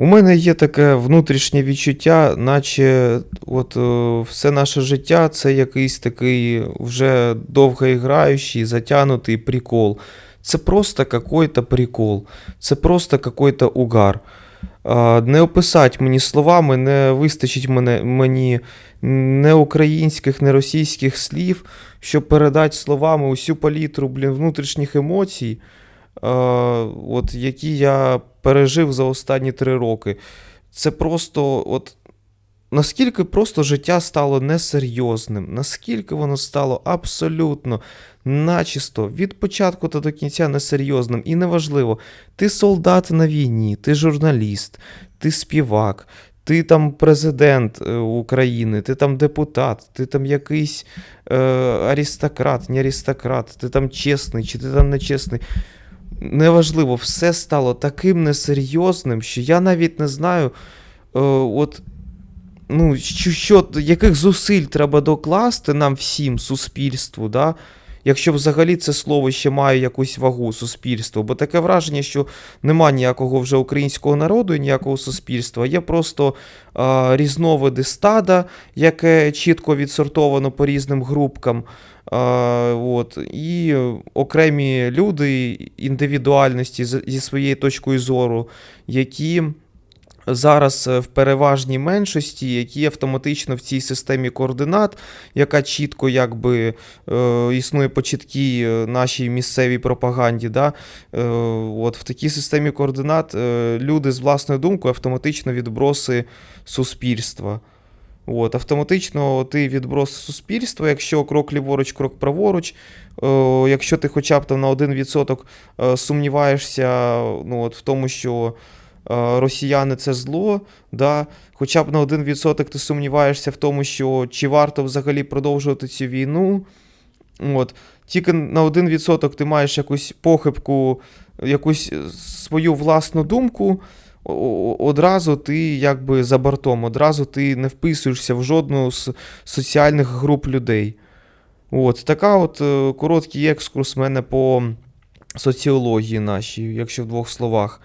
У мене є таке внутрішнє відчуття, наче от е, все наше життя це якийсь такий вже довгоіграючий, затягнутий прикол. Це просто какой-то прикол, це просто какой-то угар. Не описати мені словами, не вистачить мене, мені не українських, не російських слів, щоб передати словами усю палітру блін, внутрішніх емоцій, от, які я пережив за останні три роки. Це просто, от, наскільки просто життя стало несерйозним, наскільки воно стало абсолютно начисто від початку та до кінця несерйозним. І неважливо, ти солдат на війні, ти журналіст, ти співак, ти там президент е, України, ти там депутат, ти там якийсь е, аристократ, не аристократ, ти там чесний чи ти там нечесний. Неважливо, все стало таким несерйозним, що я навіть не знаю, е, от, ну, що, що, яких зусиль треба докласти нам всім, суспільству, да? Якщо взагалі це слово ще має якусь вагу суспільству. Бо таке враження, що нема ніякого вже українського народу і ніякого суспільства. Є просто е, різновиди стада, яке чітко відсортовано по різним групкам. Е, от, і окремі люди, індивідуальності зі своєю точкою зору, які зараз е, в переважній меншості, які автоматично в цій системі координат, яка чітко якби е, існує по чіткій е, нашій місцевій пропаганді. Да? От в такій системі координат люди з власною думкою автоматично відброси суспільства. От, автоматично ти відброс суспільства, якщо крок ліворуч, крок праворуч. Е, якщо ти хоча б там на 1% е, сумніваєшся ну, от, в тому, що росіяни це зло, да, хоча б на 1% ти сумніваєшся в тому, що чи варто взагалі продовжувати цю війну. От, тільки на 1% ти маєш якусь похибку, якусь е, свою власну думку. Одразу ти якби за бортом, одразу ти не вписуєшся в жодну з соціальних груп людей. От, така от е, короткий екскурс в мене по соціології нашій, якщо в двох словах.